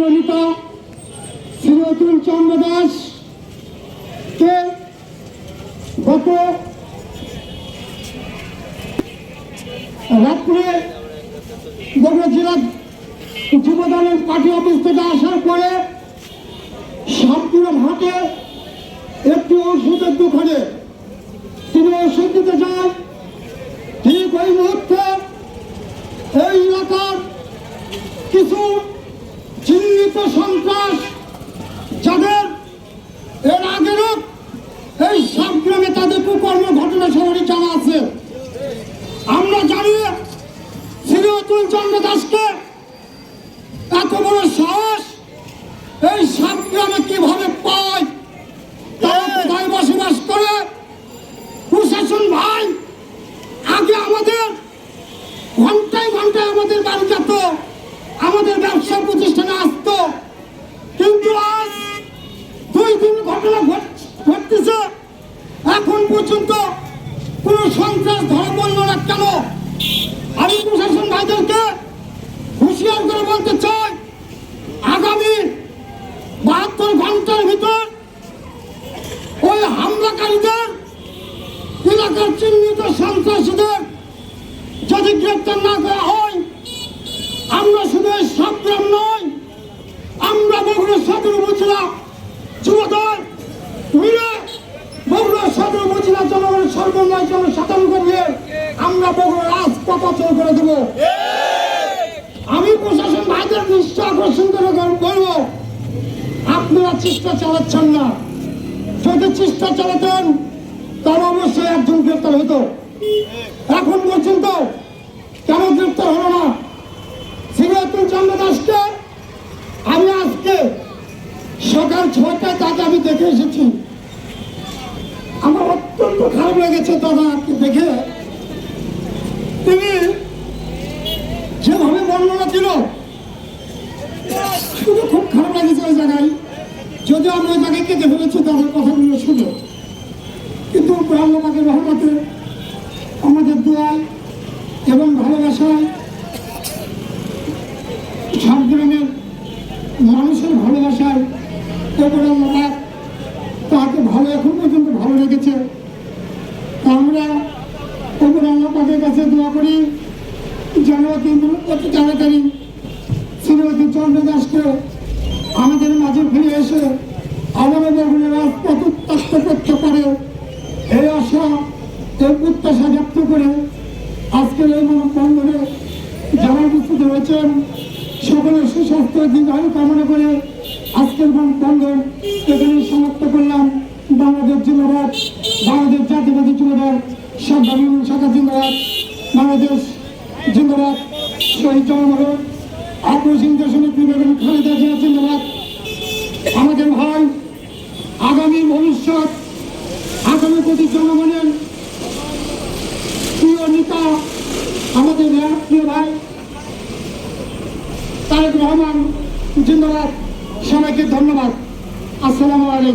প্রিয় নেতা শ্রী অতুল চন্দ্র দাস কে গত রাত্রে বগুড়া জেলা যুবদলের পার্টি অফিস থেকে আসার পরে সাতপুরা হাটে একটি ওষুধের দোকানে তিনি ওষুধ দিতে যান। ঠিক ওই মুহূর্তে এই এলাকার কিছু সন্ত্রাস যাদের এর আগেরও এই সব গ্রামে তাদের কুকর্ম ঘটনা সবারই জানা আছে, আমরা জানি শ্রী অতুল চন্দ্র দাসকে এত বড় সাহস এই সব গ্রামে কীভাবে পায়, তারা কোথায় বসবাস করে, প্রশাসন ভাই, আগে আমাদের, ঘন্টায় ঘন্টায় আমাদের বাড়ি যেত, আমাদের ব্যবসা প্রতিষ্ঠানে পর্যন্ত কোনো সন্ত্রাস ধরা পড়ল না কেন? আমি প্রশাসন ভাইদেরকে হুঁশিয়ার করে বলতে চাই, আগামী বাহাত্তর ঘণ্টার ভিতর ওই হামলাকারীদের, এলাকার চিহ্নিত সন্ত্রাসীদের যদি গ্রেপ্তার না করা হয়, আমরা শুধু সবগ্রাম নয়, আমরা বগুড়া সদর উপজেলা যুবদল মিলে জনগণের সর্বময় জনসাধারণ নিয়ে আমরা বগুড়া রাজপথ অচল করে দেবো। আমি প্রশাসন ভাইদের দৃষ্টি আকর্ষণ করে বলব, আপনারা চেষ্টা চালাচ্ছেন না। যদি চেষ্টা চালাতেন, তাহলে অবশ্যই একজন গ্রেপ্তার হতো। এখন পর্যন্ত কেন গ্রেপ্তার হলো না? শ্রীরাতুল চন্দ্র দাসকে আমি আজকে সকাল ছটায় তাকে আমি দেখে এসেছি। লেগেছে আপনি দেখে। তিনি যেভাবে বর্ণনা শুধু খুব খারাপ লাগেছে ওই জায়গায়। যদিও আমি ওই জায়গায় কেটে ফেলেছি, তাদের কথাগুলো শুনে। কিন্তু আল্লাহকে রহমতে আমাদের দোয়ায় এবং ভালোবাসায় সব গ্রামের মানুষের ভালোবাসায় এবার আল্লাহ তাকে ভালো, এখন পর্যন্ত ভালো লেগেছে কাছে দোয়া করি যেন কিন্তু অতি তাড়াতাড়ি। শ্রীমতী চন্দ্র দাসকে আমাদের মাঝে ফিরে এসে আবারও বগুড়া রাজপথ উত্তপ্ত করতে পারে, এই আশা, এই প্রত্যাশা ব্যক্ত করে আজকের এই বন্ধনে যারা উপস্থিত হয়েছেন, সকলের সুস্বাস্থ্য দীর্ঘায়ু কামনা করে আজকের বন্ধন এখানে সমাপ্ত করলাম। বাংলাদেশ জিন্দাবাদ, বাংলাদেশ জাতীয়বাদী যুবদল সাংবাদিক শাখা জিন্দাবাদ। বাংলাদেশ জিন্দাবাদ। শহীদ জনমহল অপারেশন দেশনিক বেগম খালেদা জিয়া, জিন্দাবাদ। আমাদের ভাই, আগামী ভবিষ্যৎ, আগামী প্রতি জনগণের প্রিয় নেতা, আমাদের প্রিয় ভাই, তারেক রহমান, জিন্দাবাদ। সবাইকে ধন্যবাদ। আসসালামু আলাইকুম।